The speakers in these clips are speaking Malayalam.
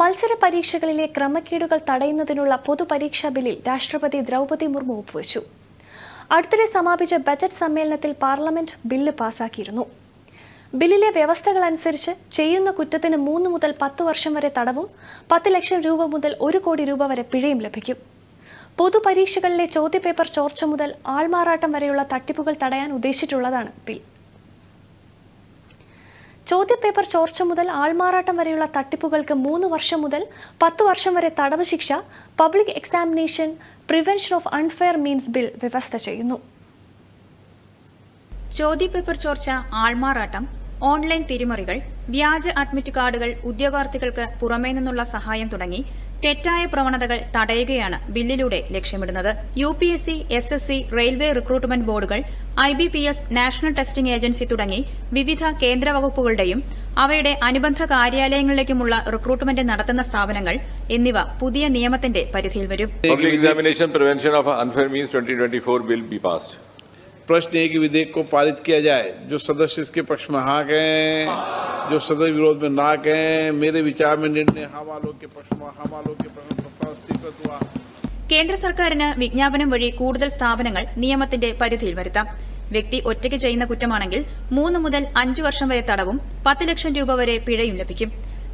മത്സര പരീക്ഷകളിലെ ക്രമക്കേടുകൾ തടയുന്നതിനുള്ള പൊതുപരീക്ഷാ ബില്ലിൽ രാഷ്ട്രപതി ദ്രൗപദി മുർമു ഒപ്പുവച്ചു. അടുത്തിടെ സമാപിച്ച ബജറ്റ് സമ്മേളനത്തിൽ പാർലമെന്റ് ബില്ല് പാസാക്കിയിരുന്നു. ബില്ലിലെ വ്യവസ്ഥകൾ അനുസരിച്ച് ചെയ്യുന്ന കുറ്റത്തിന് മൂന്ന് മുതൽ പത്ത് വർഷം വരെ തടവും പത്ത് ലക്ഷം രൂപ മുതൽ ഒരു കോടി രൂപ വരെ പിഴയും ലഭിക്കും. പൊതുപരീക്ഷകളിലെ ചോദ്യപേപ്പർ ചോർച്ച മുതൽ ആൾമാറാട്ടം വരെയുള്ള തട്ടിപ്പുകൾ തടയാൻ ഉദ്ദേശിച്ചിട്ടുള്ളതാണ് ബിൽ. ചോദ്യപേപ്പർ ചോർച്ച മുതൽ ആൾമാറാട്ടം വരെയുള്ള തട്ടിപ്പുകൾക്ക് മൂന്ന് വർഷം മുതൽ പത്ത് വർഷം വരെ തടവ് ശിക്ഷ public examination prevention of unfair means bill വ്യവസ്ഥ ചെയ്യുന്നു. ചോദ്യപേപ്പർ ചോർച്ച ആൾമാറാട്ടം ഓൺലൈൻ തിരിമറികൾ വ്യാജ അഡ്മിറ്റ് കാർഡുകൾ ഉദ്യോഗാർത്ഥികൾക്ക് പുറമേ നിന്നുള്ള സഹായം തുടങ്ങി തെറ്റായ പ്രവണതകൾ തടയുകയാണ് ബില്ലിലൂടെ ലക്ഷ്യമിടുന്നത്. U P S C S S C railway recruitment ബോർഡുകൾ I B P S national testing agency തുടങ്ങി വിവിധ കേന്ദ്ര വകുപ്പുകളുടെയും അവയുടെ അനുബന്ധ കാര്യാലയങ്ങളിലേക്കുമുള്ള റിക്രൂട്ട്മെന്റ് നടത്തുന്ന സ്ഥാപനങ്ങൾ എന്നിവ പുതിയ നിയമത്തിന്റെ പരിധിയിൽ വരും. Public Examination Prevention of Unfair Means 2024 bill be passed. प्रश्न एक विधेयक को पारित किया जाए जो सदस्य इसके पक्ष में हाँ कहें जो सदस्य विरोध में ना कहें मेरे विचार में निर्णय हाँ वालों के पक्ष में हाँ वालों के पक्ष में प्रस्ताव स्वीकृत हुआ കേന്ദ്ര സർക്കാരിന് വിജ്ഞാപനം വഴി കൂടുതൽ സ്ഥാപനങ്ങൾ നിയമത്തിന്റെ പരിധിയിൽ വരുത്താം വ്യക്തി ഒറ്റയ്ക്ക് ചെയ്യുന്ന കുറ്റമാണെങ്കിൽ മൂന്ന് മുതൽ അഞ്ച് വർഷം വരെ തടവും പത്ത് ലക്ഷം രൂപ വരെ പിഴയും ലഭിക്കും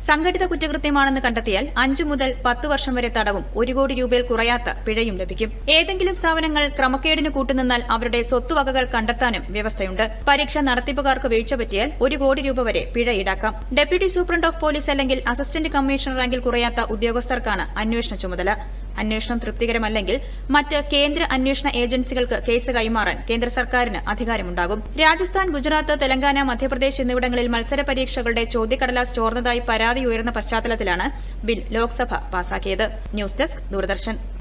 സംഘടിത കുറ്റകൃത്യമാണെന്ന് കണ്ടെത്തിയാൽ അഞ്ചു മുതൽ പത്ത് വർഷം വരെ തടവും ഒരു കോടി രൂപയിൽ കുറയാത്ത പിഴയും ലഭിക്കും. ഏതെങ്കിലും സ്ഥാപനങ്ങൾ ക്രമക്കേടിന് കൂട്ടുനിന്നാൽ അവരുടെ സ്വത്തുവകകൾ കണ്ടെത്താനും വ്യവസ്ഥയുണ്ട്. പരീക്ഷ നടത്തിപ്പുകാർക്ക് വീഴ്ച പറ്റിയാൽ ഒരു കോടി രൂപ വരെ പിഴ ഈടാക്കാം. ഡെപ്യൂട്ടി സൂപ്രണ്ട് ഓഫ് പോലീസ് അല്ലെങ്കിൽ അസിസ്റ്റന്റ് കമ്മീഷണർ റാങ്കിൽ കുറയാത്ത ഉദ്യോഗസ്ഥർക്കാണ് അന്വേഷണ ചുമതല. അന്വേഷണം തൃപ്തികരമല്ലെങ്കിൽ മറ്റ് കേന്ദ്ര അന്വേഷണ ഏജൻസികൾക്ക് കേസ് കൈമാറാൻ കേന്ദ്ര സർക്കാരിന് അധികാരമുണ്ടാകും. രാജസ്ഥാൻ ഗുജറാത്ത് തെലങ്കാന മധ്യപ്രദേശ് എന്നിവിടങ്ങളിൽ മത്സര പരീക്ഷകളുടെ ചോദ്യക്കടലാസ് ചോർന്നതായി പരാതി ഉയർന്ന പശ്ചാത്തലത്തിലാണ് ബിൽ ലോക്സഭ പാസാക്കിയത്. News desk Doordarshan.